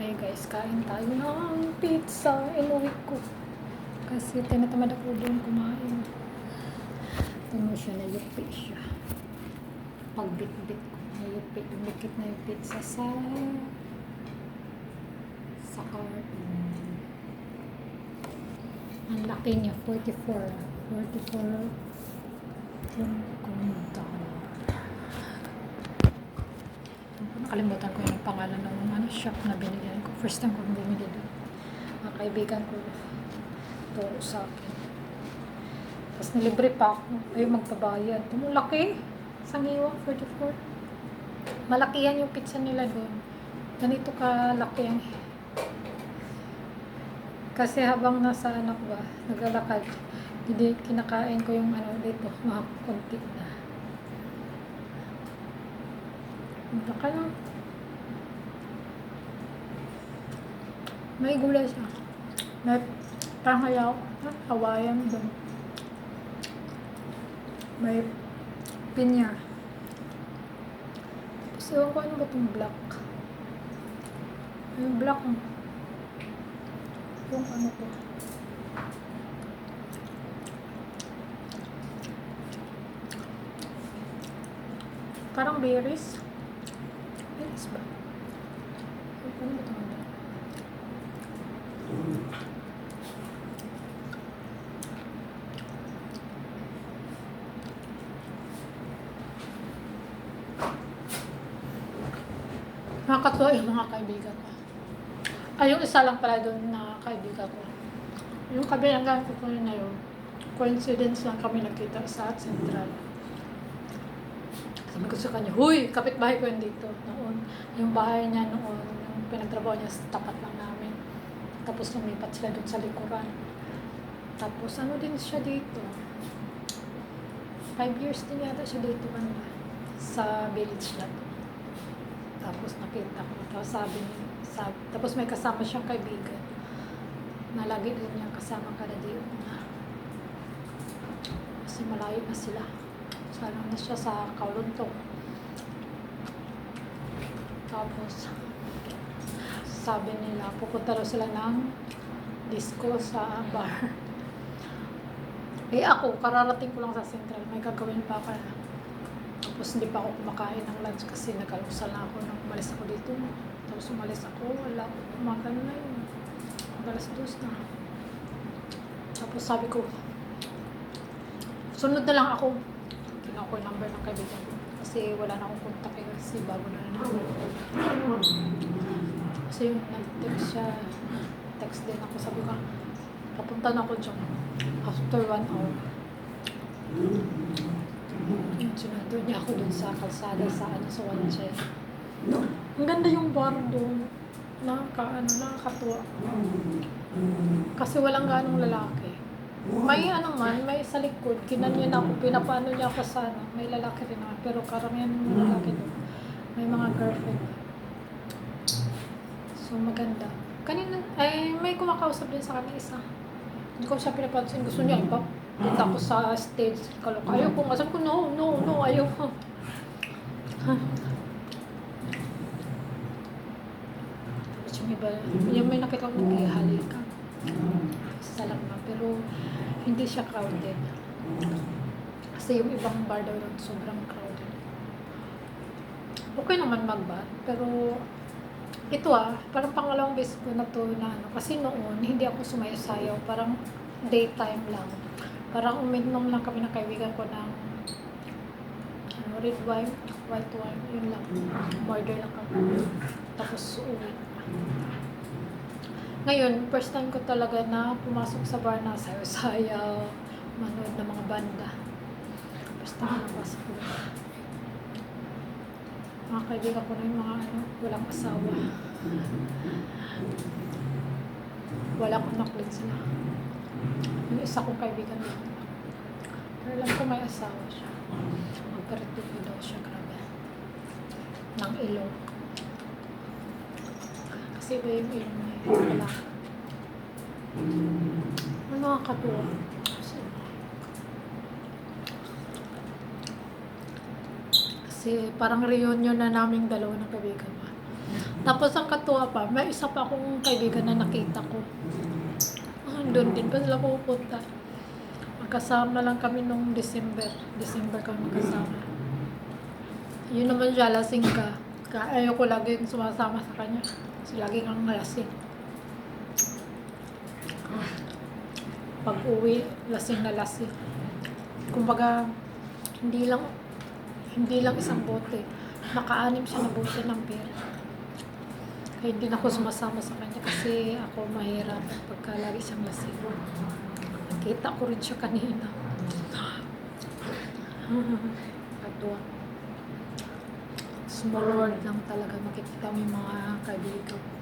Hey guys, kain tayo ng pizza. Inuwi ko. Kasi tinatamad ako doon kumain. Tingnan siya, nayupi siya. Pagbit-bit ko, nayupi. Dumikit na yung pizza sa sa carton. Ang laki niya, 44. 44 yung kumita. Nakalimutan ko yung pangalan ng ano, shop na binigyan ko. First time ko bumili doon. Mga kaibigan ko turo sa akin. Tapos nilibre pa ako. Ay, magpabayad. Ang laki. Sangiwa, 44. Malaki yan yung pizza nila doon. Ganito kalaki ang kasi habang nasa anak ba, naglalakad, hindi kinakain ko yung ano dito, mga konti na. Baka lang. May gulay siya. May pangayaw. Hawayan doon. May pinya. Tapos ewan ko ano ba itong black. Yung black. oh. Yung ano ko. Parang berries. Berries ba? Ano ba? Nakakatuwa yung mga kaibigan ko. Ay, yung isa lang pala doon na kaibigan ko. Yung kabilang ko ko na yun, coincidence lang kami nakita sa Central. Sabi ko sa kanya, Huy, kapitbahay ko yun dito. Noon, yung bahay niya noon, yung pinagtrabaho niya sa tapat lang namin. Tapos lumipat sila doon sa likuran. Tapos ano din siya dito. Five years din yata siya dito banda. Sa village lang. Tapos nakita ko. Tapos sabi niya, sabi, tapos may kasama siyang kaibigan. Na lagi din niya kasama kada day. Kasi malayo na sila. Sana na siya sa Kauluntong. Tapos, sabi nila, pupunta raw sila ng disco sa bar. Eh ako, kararating ko lang sa Central. May gagawin pa ako. Tapos hindi pa ako kumakain ng lunch kasi nag-almusal na ako nung umalis ako dito. Tapos umalis ako, wala, umaga na yun. Alas dos na. Tapos sabi ko, sunod na lang ako. Tingnan ko yung number ng kaibigan. Kasi wala na akong contact eh, kasi bago na na ako. Kasi yung nag-text siya, text din ako. Sabi ko, papunta na ako dyan. After one hour. Yun, sinado niya ako dun sa kalsada sa ano sa Wanche. Ang ganda yung bar doon. Nakaka, ano, nakakatuwa. Kasi walang ganong lalaki. May ano man, may sa likod, kinanyan ako, pinapano niya ako sa ano, may lalaki rin naman, pero karamihan ng lalaki doon. May mga girlfriend. So maganda. Kanina, ay may kumakausap din sa kanya isa. Hindi ko siya pinapansin, gusto niya iba. Kita ko sa stage, kalok, ayaw ko nga. Sabi ko, no, no, no, ayaw ko. Tapos yung iba, yung may nakita ko naghihalikan. Isa lang na, pero hindi siya crowded. Kasi yung ibang bar daw doon, sobrang crowded. Okay naman mag-bar, pero ito ah, parang pangalawang beses ko na to na ano, kasi noon, hindi ako sumayasayaw, parang daytime lang. Parang uminom lang kami ng kaibigan ko ng ano, red wine, white wine, yun lang. Order lang kami. Tapos uwi. Ngayon, first time ko talaga na pumasok sa bar na sayaw-sayaw, manood ng mga banda. First time na pasok ko. Mga kaibigan ko na yung mga ano, walang asawa. Wala akong naklit sila. Yung isa kong kaibigan dito. Pero alam ko may asawa siya. Magparitupo daw siya, grabe. Ng ilong. Kasi iba yung ilong na yun. Wala. Ano nakakatuwa? Kasi, parang reunion na naming dalawa ng kaibigan. Tapos ang katuwa pa, may isa pa akong kaibigan na nakita ko. Ah, doon din pa sila pupunta. Magkasama lang kami nung December. December kami magkasama. Yun naman siya, lasing ka. Kaya ayaw ko lagi yung sumasama sa kanya. Kasi lagi kang lasing. Pag uwi, lasing na lasing. Kumbaga, hindi lang hindi lang isang bote. Nakaanim siya na bote ng pera. Kaya hindi na ako sumasama sa kanya kasi ako mahirap pagka lagi siyang lasing. Nakita ko rin siya kanina. Katuwa. World lang talaga makikita mo yung mga kaibigan.